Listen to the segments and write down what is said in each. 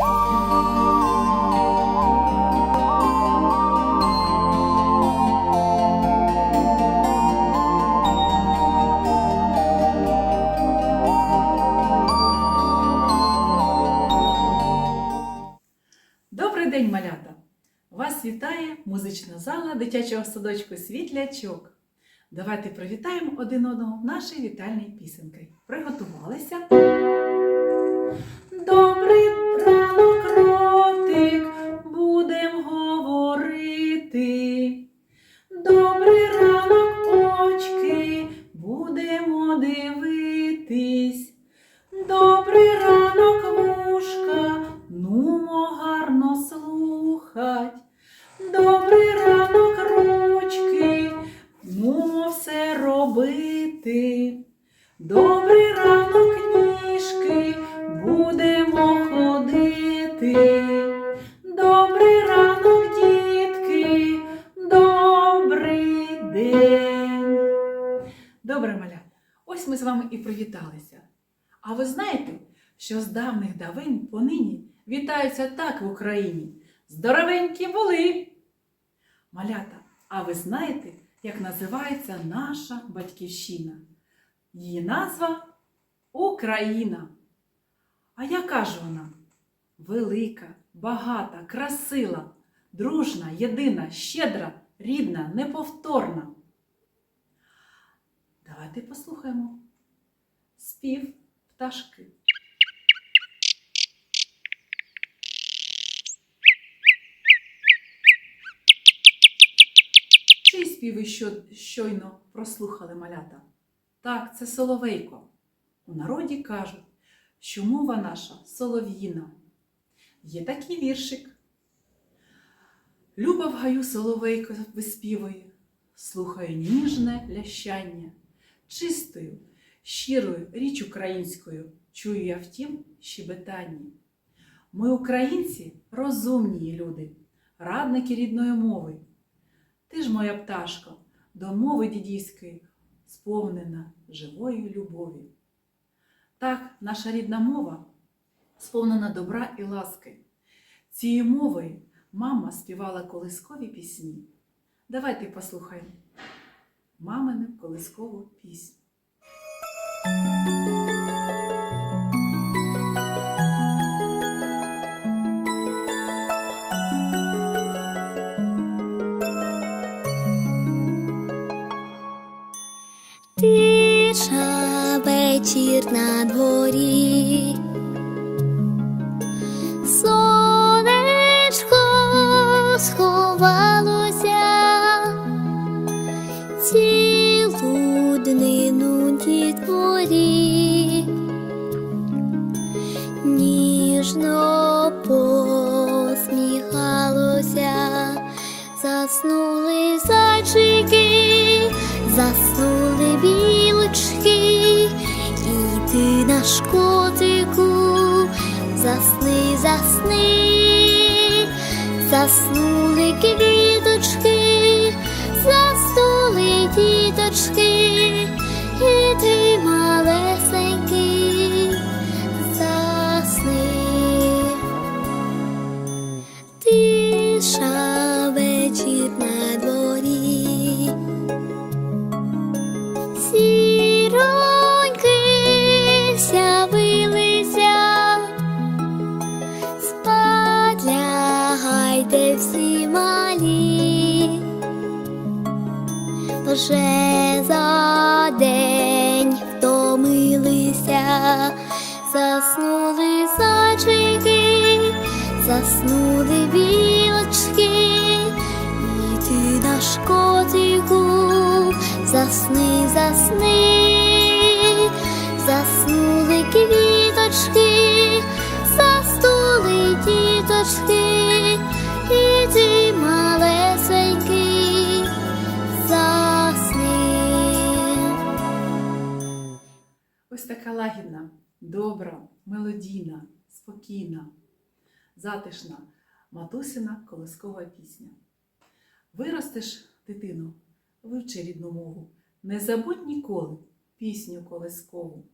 Добрий день, малята! Вас вітає музична зала дитячого садочку Світлячок. Давайте привітаємо один одного нашою вітальною пісенькою. Приготувалися. Добрий привіталися. А ви знаєте, що з давних давин понині вітаються так в Україні. Здоровенькі були! Малята, а ви знаєте, як називається наша батьківщина? Її назва Україна. А яка ж вона? Велика, багата, красила, дружна, єдина, щедра, рідна, неповторна. Давайте послухаємо спів пташки. Чий спів ви що- щойно прослухали малята? Так, це соловейко. У народі кажуть, що мова наша солов'їна. Є такий віршик. Люба в гаю соловейко виспівує, слухає ніжне лящання, чистою, щирою річ українською чую я втім щебетанні. Ми, українці, розумні люди, радники рідної мови. Ти ж, моя пташко, до мови дідівської сповнена живої любові. Так, наша рідна мова сповнена добра і ласки. Цією мовою мама співала колискові пісні. Давайте послухаємо мамину колискову пісню. Тиша вечір на дворі. Сонечко сховалося, наш котику, засни, засни, заснули квіточки, заснули діточки, і ти малесенький, вже за день втомилися, заснули зайчики, заснули білочки, і ти наш котику, засни, засни, лагідна, добра, мелодійна, спокійна, затишна матусина колискова пісня. Виростеш, дитину, вивчи рідну мову, не забудь ніколи пісню колискову.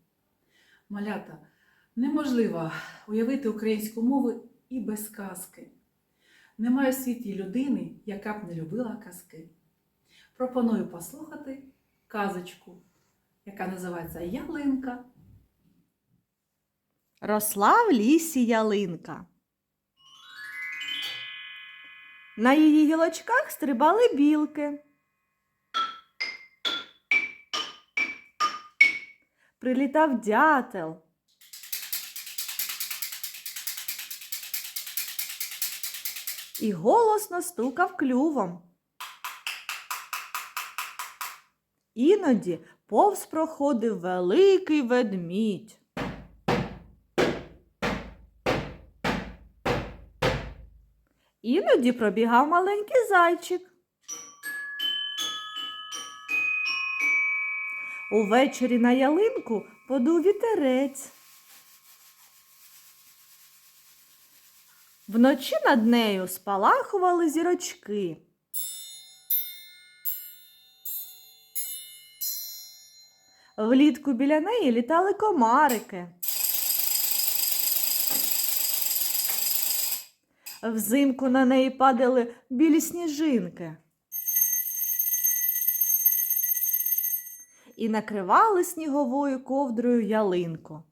Малята, неможливо уявити українську мову і без казки. Немає в світі людини, яка б не любила казки. Пропоную послухати казочку, яка називається Ялинка. Росла в лісі ялинка. На її гілочках стрибали білки. Прилітав дятел. І голосно стукав клювом. Іноді повз проходив великий ведмідь. Іноді пробігав маленький зайчик. Увечері на ялинку подув вітерець. Вночі над нею спалахували зірочки. Влітку біля неї літали комарики. Взимку на неї падали білі сніжинки. І накривали сніговою ковдрою ялинку.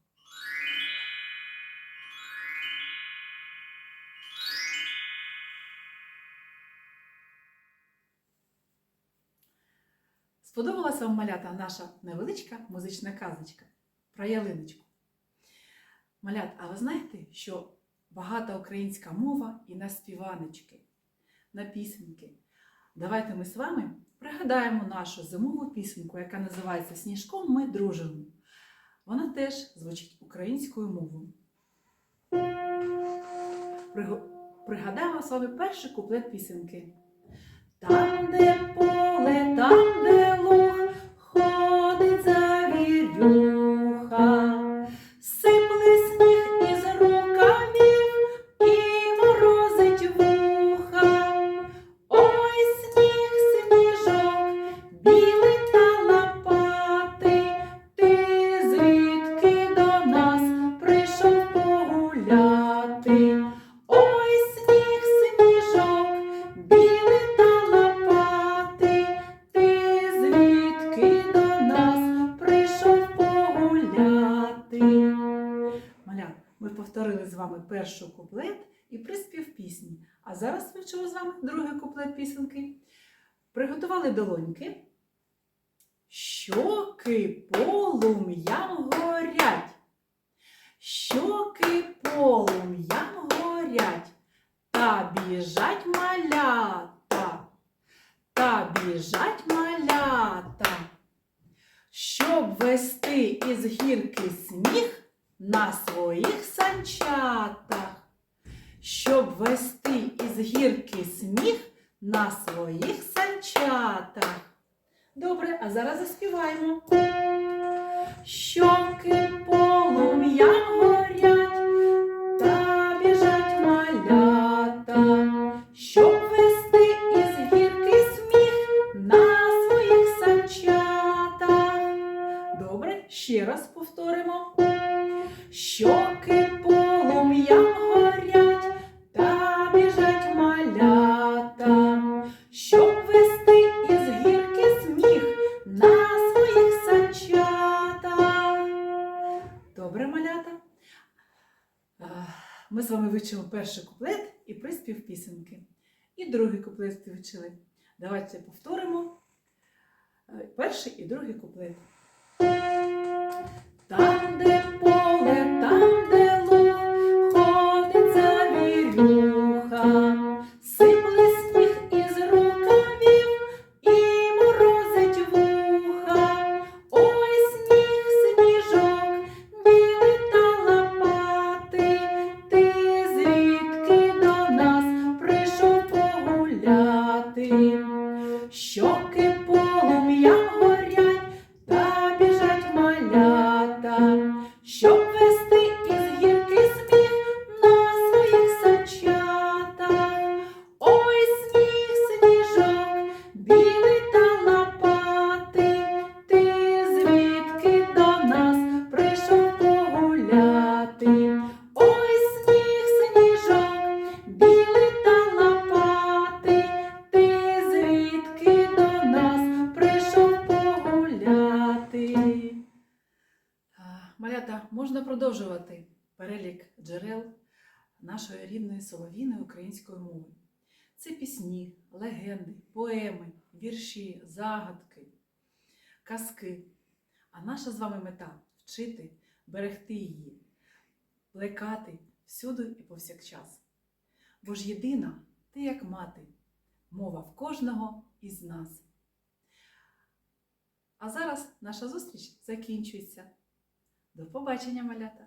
Сподобалася вам малята наша невеличка музична казочка про ялиночку. Малят, а ви знаєте, що багата українська мова і на співаночки, на пісеньки. Давайте ми з вами пригадаємо нашу зимову пісеньку, яка називається Сніжком ми дружимо. Вона теж звучить українською мовою. Пригадаємо з вами перший куплет пісеньки. Там, де поле, там, де перший куплет і приспів пісні. А зараз вивчимо з вами другий куплет пісеньки. Приготували долоньки. Щоки полум'ям горять. Щоки полум'ям горять. Та біжать малята, та біжать малята, щоб вести із гірки сніг на своїх санчатах, щоб вести із гірки сміх на своїх санчатах. Добре, а зараз заспіваємо. Щоки полум'ям горять, та біжать малята, щоб Ми з вами вивчимо перший куплет і приспів пісенки. І другий куплет співчили. Давайте повторимо е, перший і другий куплет. Там, де поле, там, де Щоки нашої рідної солов'їної української мови. Це пісні, легенди, поеми, вірші, загадки, казки. А наша з вами мета вчити, берегти її, плекати всюди і повсякчас. Бо ж єдина ти як мати, мова в кожного із нас. А зараз наша зустріч закінчується. До побачення, малята!